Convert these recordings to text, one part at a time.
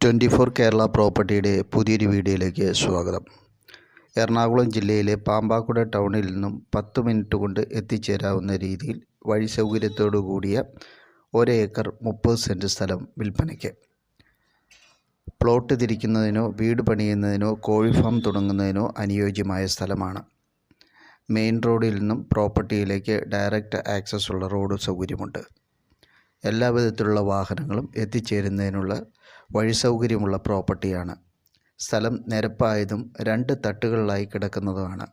Twenty four Kerala പ്രോപ്പർട്ടിയുടെ പുതിയൊരു വീഡിയോയിലേക്ക് സ്വാഗതം. എറണാകുളം ജില്ലയിലെ പാമ്പാക്കുട ടൗണിൽ നിന്നും പത്ത് മിനിറ്റ് കൊണ്ട് എത്തിച്ചേരാവുന്ന രീതിയിൽ വഴി സൗകര്യത്തോടു കൂടിയ ഒരേക്കർ മുപ്പത് സെന്റ് സ്ഥലം വിൽപ്പനയ്ക്ക്. പ്ലോട്ട് തിരിക്കുന്നതിനോ വീട് പണിയുന്നതിനോ കോഴി ഫാം തുടങ്ങുന്നതിനോ അനുയോജ്യമായ സ്ഥലമാണ്. മെയിൻ റോഡിൽ നിന്നും പ്രോപ്പർട്ടിയിലേക്ക് ഡയറക്റ്റ് ആക്സസ് ഉള്ള റോഡ് സൗകര്യമുണ്ട്. എല്ലാ വിധത്തിലുള്ള വാഹനങ്ങളും എത്തിച്ചേരുന്നതിനുള്ള വഴി സൗകര്യമുള്ള പ്രോപ്പർട്ടിയാണ്. സ്ഥലം നിരപ്പായതും രണ്ട് തട്ടുകളിലായി കിടക്കുന്നതുമാണ്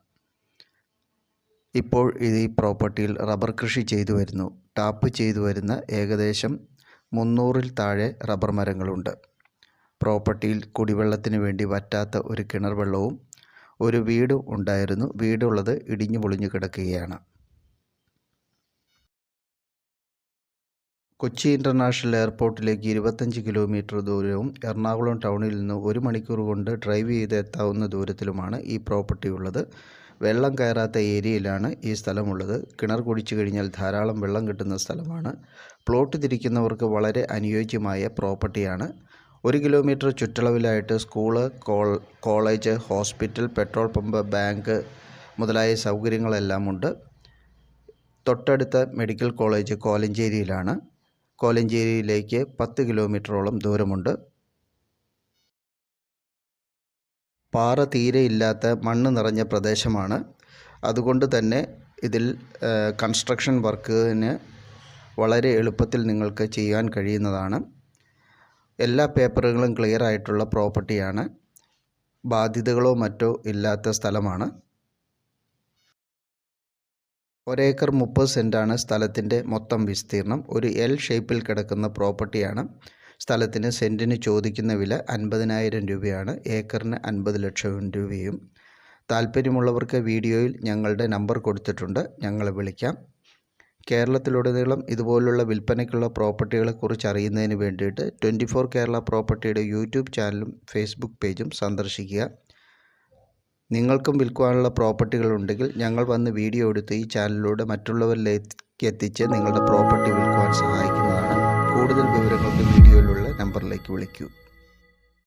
ഇപ്പോൾ ഇത് ഈ പ്രോപ്പർട്ടിയിൽ റബ്ബർ കൃഷി ചെയ്തു വരുന്നു. ടാപ്പ് ചെയ്തു വരുന്ന ഏകദേശം മുന്നൂറിൽ താഴെ റബ്ബർ മരങ്ങളുണ്ട്. പ്രോപ്പർട്ടിയിൽ കുടിവെള്ളത്തിന് വേണ്ടി വറ്റാത്ത ഒരു കിണർ വെള്ളവും ഒരു വീടും ഉണ്ടായിരുന്നു. വീടുള്ളത് ഇടിഞ്ഞു പൊളിഞ്ഞു കിടക്കുകയാണ്. കൊച്ചി ഇന്റർനാഷണൽ എയർപോർട്ടിലേക്ക് ഇരുപത്തഞ്ച് കിലോമീറ്റർ ദൂരവും എറണാകുളം ടൗണിൽ നിന്ന് ഒരു മണിക്കൂർ കൊണ്ട് ഡ്രൈവ് ചെയ്ത് എത്താവുന്ന ദൂരത്തിലുമാണ് ഈ പ്രോപ്പർട്ടി ഉള്ളത്. വെള്ളം കയറാത്ത ഏരിയയിലാണ് ഈ സ്ഥലമുള്ളത്. കിണർ കുടിച്ചു കഴിഞ്ഞാൽ ധാരാളം വെള്ളം കിട്ടുന്ന സ്ഥലമാണ്. പ്ലോട്ട് തിരിക്കുന്നവർക്ക് വളരെ അനുയോജ്യമായ പ്രോപ്പർട്ടിയാണ്. ഒരു kilometre ചുറ്റളവിലായിട്ട് school college hospital petrol pump bank മുതലായ സൗകര്യങ്ങളെല്ലാം ഉണ്ട്. തൊട്ടടുത്ത മെഡിക്കൽ കോളേജ് കോലഞ്ചേരിയിലാണ്. കോലഞ്ചേരിയിലേക്ക് പത്ത് കിലോമീറ്ററോളം ദൂരമുണ്ട്. പാറ തീരെ ഇല്ലാത്ത മണ്ണ് നിറഞ്ഞ പ്രദേശമാണ്. അതുകൊണ്ട് തന്നെ ഇതിൽ കൺസ്ട്രക്ഷൻ വർക്കിന് വളരെ എളുപ്പത്തിൽ നിങ്ങൾക്ക് ചെയ്യാൻ കഴിയുന്നതാണ്. എല്ലാ പേപ്പറുകളും ക്ലിയർ ആയിട്ടുള്ള പ്രോപ്പർട്ടിയാണ് ബാധ്യതകളോ മറ്റോ ഇല്ലാത്ത സ്ഥലമാണ്. ഒരേക്കർ മുപ്പത് സെന്റാണ് സ്ഥലത്തിന്റെ മൊത്തം വിസ്തീർണം ഒരു എൽ ഷേപ്പിൽ കിടക്കുന്ന പ്രോപ്പർട്ടിയാണ് സ്ഥലത്തിന് സെന്റിന് ചോദിക്കുന്ന വില അൻപതിനായിരം രൂപയാണ്. ഏക്കറിന് അൻപത് ലക്ഷം രൂപയും. താല്പര്യമുള്ളവർക്ക് വീഡിയോയിൽ ഞങ്ങളുടെ നമ്പർ കൊടുത്തിട്ടുണ്ട്. ഞങ്ങളെ വിളിക്കാം. കേരളത്തിലുടനീളം ഇതുപോലുള്ള വിൽപ്പനയ്ക്കുള്ള പ്രോപ്പർട്ടികളെക്കുറിച്ച് അറിയുന്നതിന് വേണ്ടിയിട്ട് ട്വന്റി ഫോർ കേരള പ്രോപ്പർട്ടിയുടെ യൂട്യൂബ് ചാനലും ഫേസ്ബുക്ക് പേജും സന്ദർശിക്കുക. നിങ്ങൾക്കും വിൽക്കുവാനുള്ള പ്രോപ്പർട്ടികൾ ഉണ്ടെങ്കിൽ ഞങ്ങൾ വന്ന് വീഡിയോ എടുത്ത് ഈ ചാനലിലൂടെ മറ്റുള്ളവരിലേക്ക് എത്തിച്ച് നിങ്ങളുടെ പ്രോപ്പർട്ടി വിൽക്കുവാൻ സഹായിക്കുന്നതാണ്. കൂടുതൽ വിവരങ്ങൾക്ക് വീഡിയോയിലുള്ള നമ്പറിലേക്ക് വിളിക്കൂ.